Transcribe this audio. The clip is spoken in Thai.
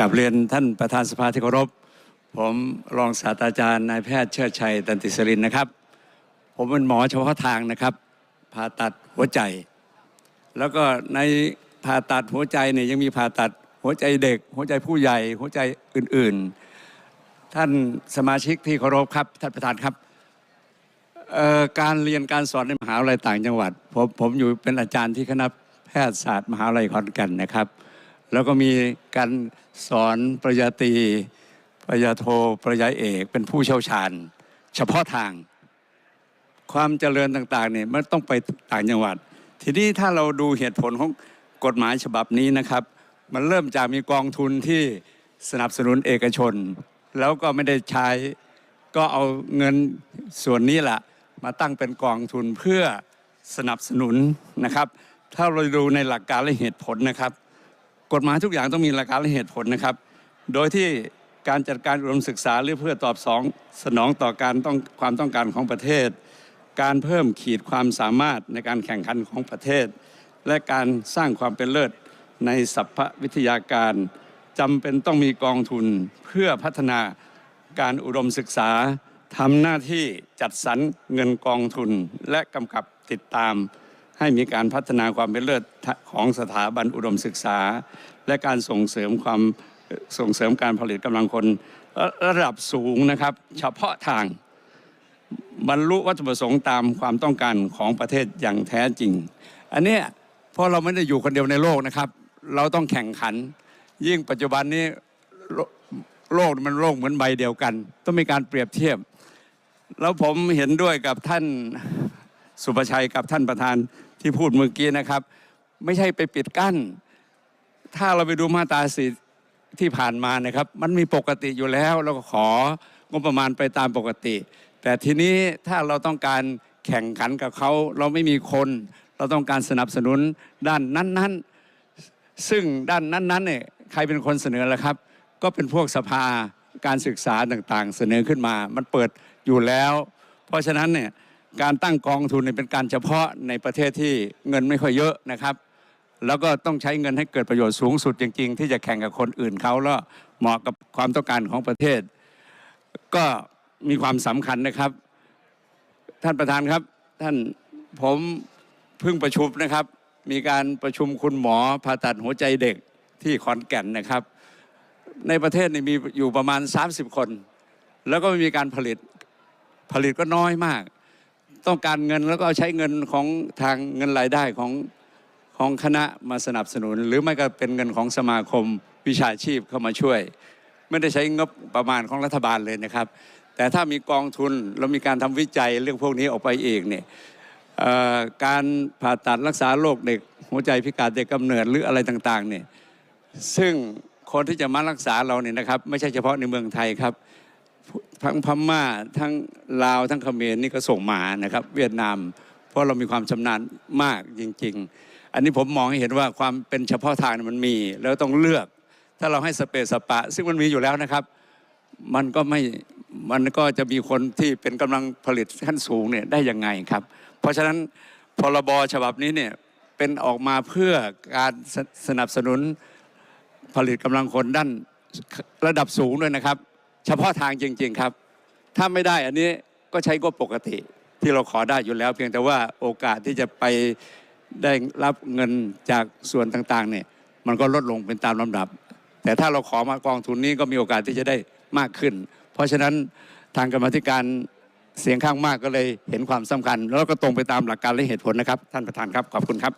กับเรียนท่านประธานสภาที่เคารพ ผมรองศาสตราจารย์นายแพทย์เชิดชัยตันติสรินนะครับ ผมเป็นหมอเฉพาะทางนะครับ ผ่าตัดหัวใจ แล้วก็ในผ่าตัดหัวใจเนี่ยยังมีผ่าตัดหัวใจเด็ก หัวใจผู้ใหญ่ หัวใจอื่นๆ ท่านสมาชิกที่เคารพครับ ท่านประธานครับการเรียนการสอนในมหาวิทยาลัยต่างจังหวัดผมผมอยู่เป็นอาจารย์ที่คณะแพทยศาสตร์มหาวิทยาลัยขอนแก่นนะครับ แล้วก็มีการสอนปริญญาตรีปริญญาโทปริญญาเอก เป็นผู้เชี่ยวชาญ เฉพาะทาง ความเจริญต่างๆเนี่ยมันต้องไปต่างจังหวัด ทีนี้ถ้าเราดูเหตุผลของกฎหมายฉบับนี้นะครับ มันเริ่มจากมีกองทุนที่สนับสนุนเอกชน แล้วก็ไม่ได้ใช้ก็เอาเงินส่วนนี้แหละมาตั้งเป็นกองทุนเพื่อสนับสนุนนะครับ ถ้าเราดูในหลักการและเหตุผลนะครับ กฎหมายทุกอย่างต้องมีหลักการและเหตุผลนะครับ โดยที่การจัดการอุดมศึกษาหรือเพื่อตอบสองสนองต่อการต้องความต้องการของประเทศ การเพิ่มขีดความสามารถในการแข่งขันของประเทศ และการสร้างความเป็นเลิศในสัพพวิทยาการจำเป็นต้องมีกองทุนเพื่อพัฒนาการอุดมศึกษาทำหน้าที่จัดสรรเงินกองทุนและกำกับติดตาม ให้มีการพัฒนาความเป็นเลิศของสถาบันอุดมศึกษา และการส่งเสริมความส่งเสริมการผลิตกำลังคนระดับสูงนะครับ เฉพาะทางบรรลุวัตถุประสงค์ตามความต้องการของประเทศอย่างแท้จริง อันนี้เพราะเราไม่ได้อยู่คนเดียวในโลกนะครับ เราต้องแข่งขัน ยิ่งปัจจุบันนี้โลโลกมันโลกเหมือนใบเดียวกัน ต้องมีการเปรียบเทียบ แล้วผมเห็นด้วยกับท่านสุประชัยกับท่านประธาน ที่พูดเมื่อกี้นะครับ ไม่ใช่ไปปิดกั้น ถ้าเราไปดูมาตราสีที่ผ่านมานะครับ มันมีปกติอยู่แล้วเราก็ของบประมาณไปตามปกติ แต่ทีนี้ถ้าเราต้องการแข่งขันกับเขาเราไม่มีคน เราต้องการสนับสนุนด้านนั้นๆ ซึ่งด้านนั้นๆเนี่ยใครเป็นคนเสนอละครับ ก็เป็นพวกสภาการศึกษาต่างๆ เสนอขึ้นมา มันเปิดอยู่แล้ว เพราะฉะนั้นเนี่ย การตั้งกองทุนเนี่ยเป็นการเฉพาะในประเทศที่เงินไม่ค่อยเยอะนะครับ แล้วก็ต้องใช้เงินให้เกิดประโยชน์สูงสุดจริง ๆ ที่จะแข่งกับคนอื่นเขาแล้วเหมาะกับความต้องการของประเทศ ก็มีความสำคัญนะครับ ท่านประธานครับ ท่านผมเพิ่งประชุมนะครับ มีการประชุมคุณหมอผ่าตัดหัวใจเด็กที่ขอนแก่นนะครับ ในประเทศนี่มีอยู่ประมาณ 30 คน แล้วก็ไม่มีการผลิตผลิตก็น้อยมาก ต้องการเงินแล้วก็ใช้เงินของทางเงินรายได้ของของคณะมาสนับสนุน หรือไม่ก็เป็นเงินของสมาคมวิชาชีพเข้ามาช่วย ไม่ได้ใช้งบประมาณของรัฐบาลเลยนะครับ แต่ถ้ามีกองทุนเรามีการทำวิจัยเรื่องพวกนี้ออกไปเอีกเนี่ยการผ่าตัดรักษาโรคเด็ก หัวใจพิการเด็กกำเนิดหรืออะไรต่างๆเนี่ยซึ่งคนที่จะมารักษาเราเนี่ยนะครับ ไม่ใช่เฉพาะในเมืองไทยครับ ทั้งพม่าทั้งลาวทั้งเขมรนี่ก็ส่งมานะครับ เวียดนาม เพราะเรามีความชำนาญมากจริง ๆ อันนี้ผมมองให้เห็นว่าความเป็นเฉพาะทางมันมี แล้วต้องเลือก ถ้าเราให้สเปซสปะ ซึ่งมันมีอยู่แล้วนะครับ มันก็ไม่มันก็จะมีคนที่เป็นกำลังผลิตขั้นสูงเนี่ยได้ยังไงครับ เพราะฉะนั้นพรบฉบับนี้เนี่ยเป็นออกมาเพื่อการสสนับสนุนผลิตกำลังคนด้านระดับสูงด้วยนะครับ เฉพาะทางจริง ๆครับ ถ้าไม่ได้อันนี้ก็ใช้ก็ปกติที่เราขอได้อยู่แล้ว เพียงแต่ว่าโอกาสที่จะไปได้รับเงินจากส่วนต่างๆเนี่ยมันก็ลดลงเป็นตามลำดับ แต่ถ้าเราขอมากองทุนนี้ก็มีโอกาสที่จะได้มากขึ้น เพราะฉะนั้นทางกรรมธิการเสียงข้างมากก็เลยเห็นความสำคัญ แล้วก็ตรงไปตามหลักการและเหตุผลนะครับ ท่านประธานครับขอบคุณครับ